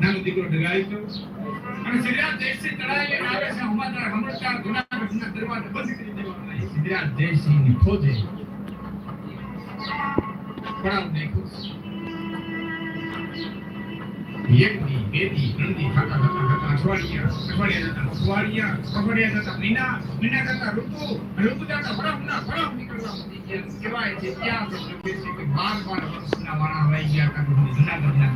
નાનો દીકરો ડગાઈ ગયો અને સિદ્ધરાજ જયસિંહ તળાવે આવે છે હમાદાર હમણાં જુનાગઢના દરવાજા બંધ કરી દેવાના સિદ્ધરાજ જયસિંહની ખોજે પડાવ દેખો એકની બેની ત્રણની ખાતા ખાતા ખાતા અઠવાડિયા અઠવાડિયા જતા. અઠવાડિયા અઠવાડિયા જતા. મહિના મહિના જતા ઋતુ ઋતુ જતા ફળમના ફળમ નીકળવા કહેવાય છે ત્યાં બાર બાર વર્ષના વાળા રહી ગયા હતા. જુનાગઢના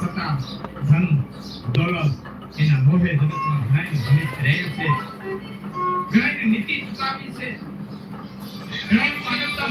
સત્તા ધન દોલત એના મોહે જગતમાં ઘણાની ભવિત રહે છે ઘણાની નીતિ ચુકાવી છે ઘણાની માનવતા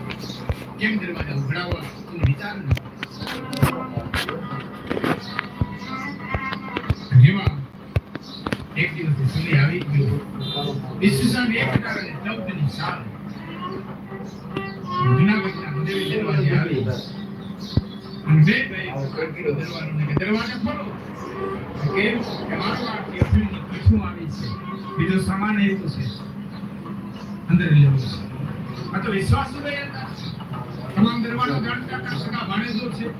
કેમ દરવાજા ઉઘડાવવા એનો દરવાજે ને દરવાજો કે મારો આવી છે. બીજો સામાન એવું છે. અંદર લેવું આ તો વિશ્વાસ હતા. તમામ દરવાજો જાણતા હતા સગા ભાણેજો છે